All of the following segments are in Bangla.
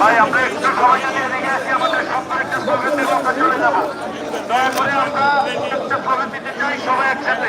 ভাই, আমরা একটু সময় যদি এদিকে আসি আমাদের একটা স্লোগান দিয়ে করে আমরা একটা দিতে চাই সবাই একসাথে।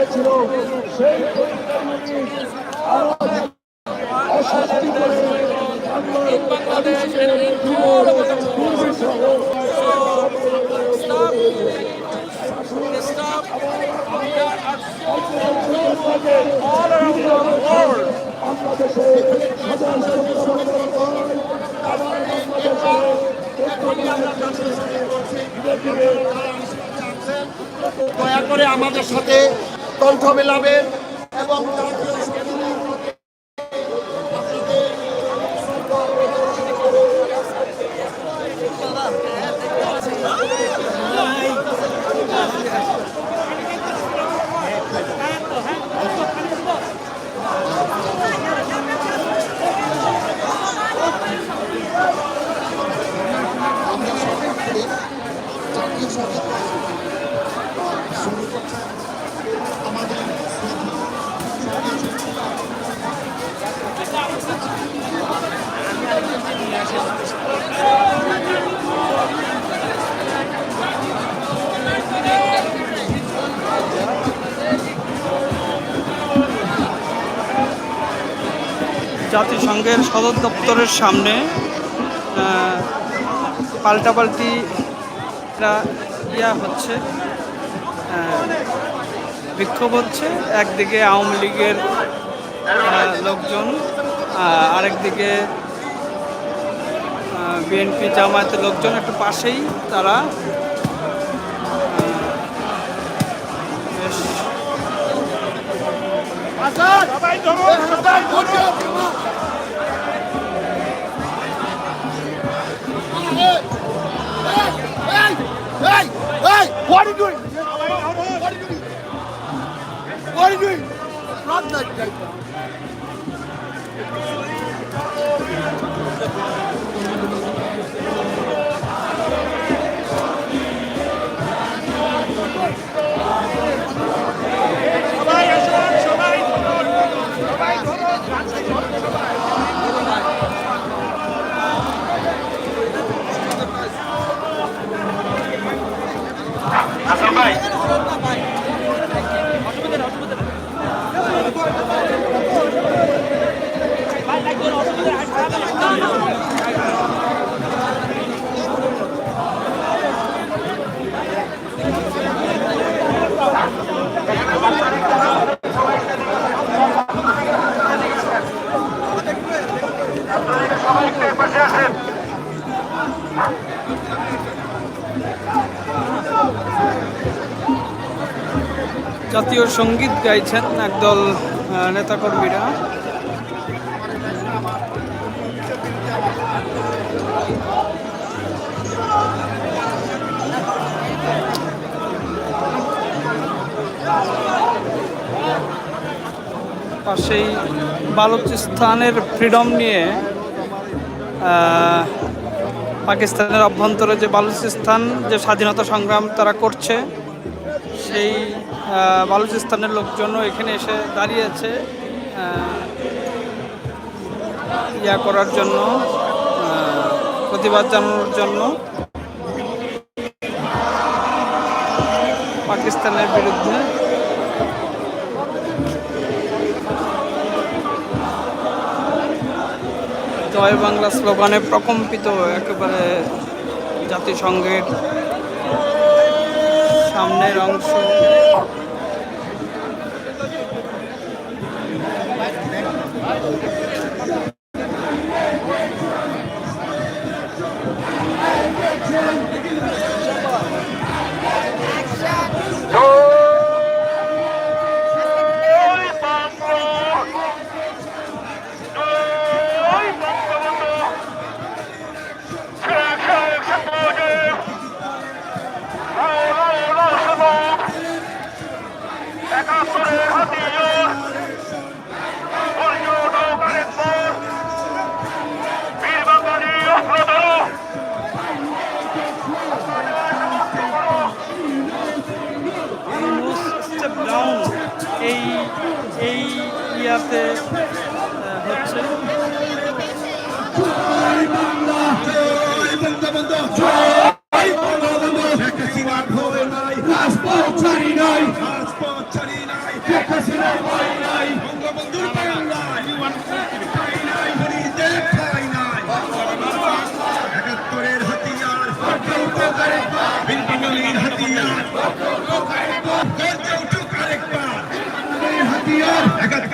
হয়েছিল। সেই পরিবারগুলি কণ্ঠ জাতিসংঘের সদর দপ্তরের সামনে পাল্টাপাল্টি ইয়া হচ্ছে বিক্ষোভ হচ্ছে। একদিকে আওয়ামী লীগের লোকজন আরেকদিকে বিএনপি জামায়াতের লোকজন একটু পাশেই তারা বেশ Hey! Hey! What are you doing? What are you doing? What are you doing? That guy. জাতীয় সংগীত গাইছেন একদল নেতাকর্মীরা। পাশেই বালুচিস্তানের ফ্রিডম নিয়ে পাকিস্তানের অভ্যন্তরে যে বালুচিস্তান, যে স্বাধীনতা সংগ্রাম তারা করছে, সেই বালুচিস্তানের লোকজনও এখানে এসে দাঁড়িয়েছে ইয়া করার জন্য প্রতিবাদ জানানোর জন্য। পাকিস্তানের বিরুদ্ধে। জয় বাংলা স্লোগানে প্রকম্পিত একেবারে জাতিসংঘের সামনের অংশ।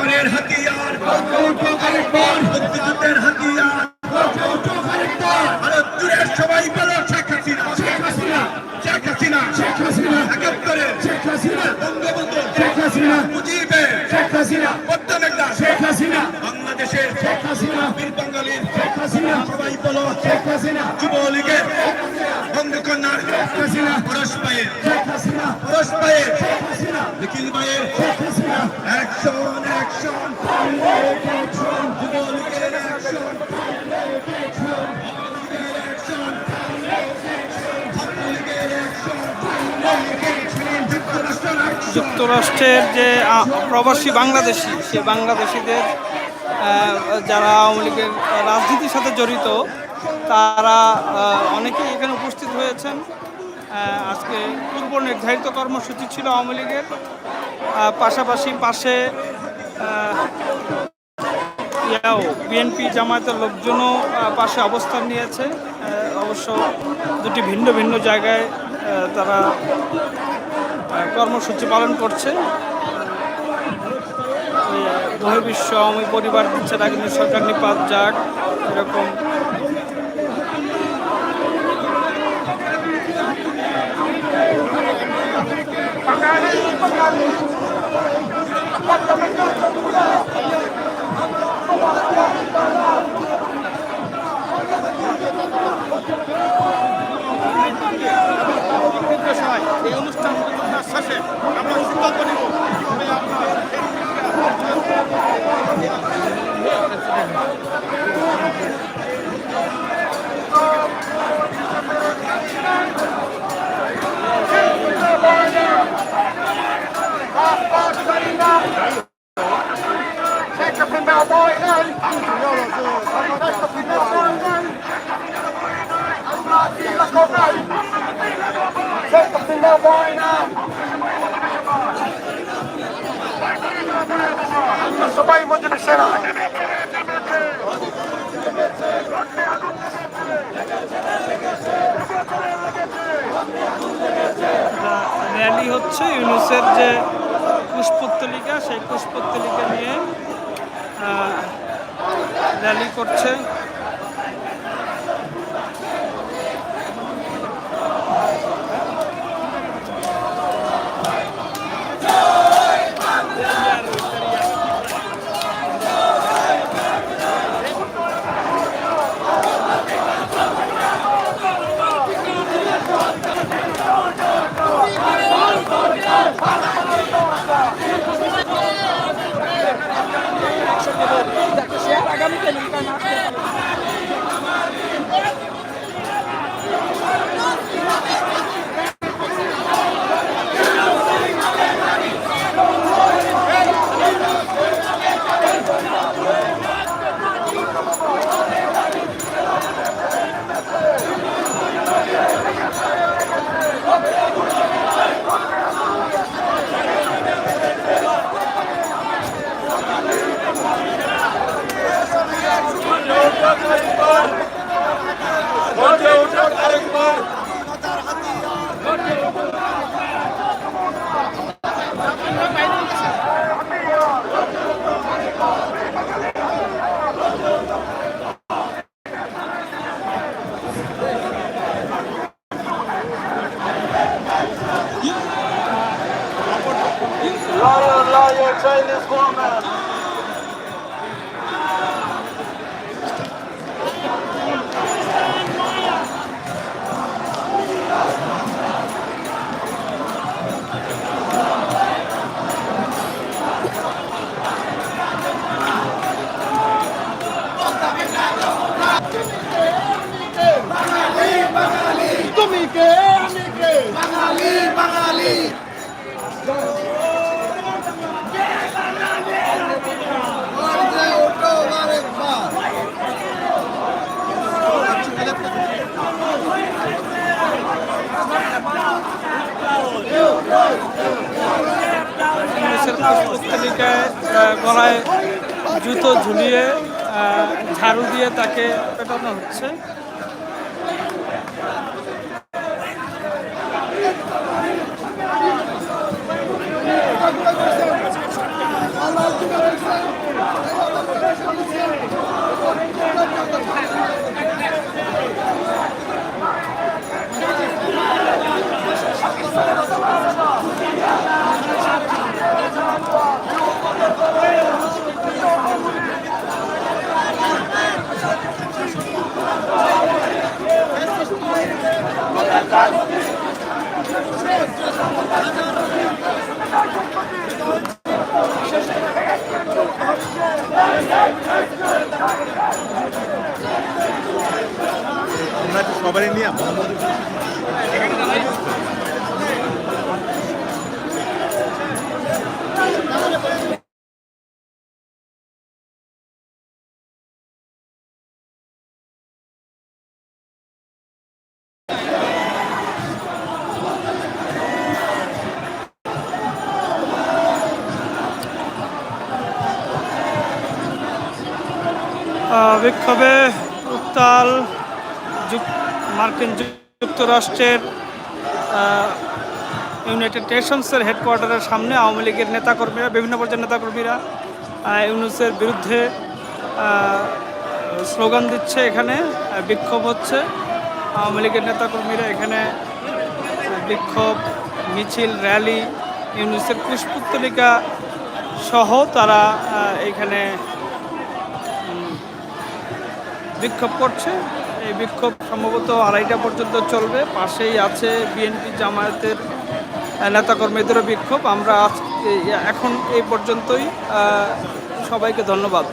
একাত্তরের হাতিয়ার মুক্তিযুদ্ধের হাতিয়ার ভারত জুড়ে সবাই বলো শেখ হাসিনা শেখ হাসিনা শেখ হাসিনা শেখ হাসিনা একাত্তরের শেখ হাসিনা বঙ্গবন্ধু শেখ হাসিনা মুজিবের শেখ হাসিনা পদ্মমেঘনা শেখ হাসিনা বাংলাদেশের শেখ হাসিনা বীর বাঙালির শেখ হাসিনা সবাই বলো শেখ হাসিনা যুবলীগের বঙ্গকন্যার শেখ হাসিনা পরশ পায়ের শেখ হাসিনা পরশ পায়ের হাসিনা নিখিল ভাইয়ের অ্যাকশন অ্যাকশন যুবলীগের অ্যাকশন যুক্তরাষ্ট্রের যে প্রবাসী বাংলাদেশি সে বাংলাদেশিদের যারা আওয়ামী লীগের রাজনীতির সাথে জড়িত তারা অনেকেই এখানে উপস্থিত হয়েছেন। আজকে পূর্ব নির্ধারিত কর্মসূচি ছিল আওয়ামী লীগের। পাশাপাশি পাশে ইয়াও, বিএনপি জামায়াতের লোকজনও পাশে অবস্থান নিয়েছে। অবশ্য দুটি ভিন্ন ভিন্ন জায়গায় তারা কর্মসূচি পালন করছে। বহির্বিশ্ব আওয়ামী পরিবার দিচ্ছে না, কিন্তু সরকার নিপাত যাক, এরকম সবাই মজলিসে র্যালি হচ্ছে ইউনুসের যে পুষ্পত্তলিকা সেই পুষ্পত্তলিকা নিয়ে র্যালি করছে। কে আমি কে বাঙালি। বাঙালি গলায় জুতো ঝুলিয়ে ঝাড়ু দিয়ে তাকে পেটানো হচ্ছে। বিক্ষোভে উত্তাল মার্কিন যুক্তরাষ্ট্রের ইউনাইটেড নেশনসের হেডকোয়ার্টারের সামনে আওয়ামী লীগের নেতাকর্মীরা, বিভিন্ন পর্যায়ের নেতাকর্মীরা ইউনুসের বিরুদ্ধে স্লোগান দিচ্ছে এখানে বিক্ষোভ হচ্ছে। আওয়ামী লীগের নেতাকর্মীরা এখানে বিক্ষোভ, মিছিল, র্যালি, ইউনুসের পুষ্পোত্তলিকা সহ তারা এখানে বিক্ষোভ করছে। এই বিক্ষোভ সম্ভবত আড়াইটা পর্যন্ত চলবে। পাশেই আছে বিএনপি জামায়াতের নেতাকর্মীদেরও বিক্ষোভ। আমরা আজ এখন এই পর্যন্তই। সবাইকে ধন্যবাদ।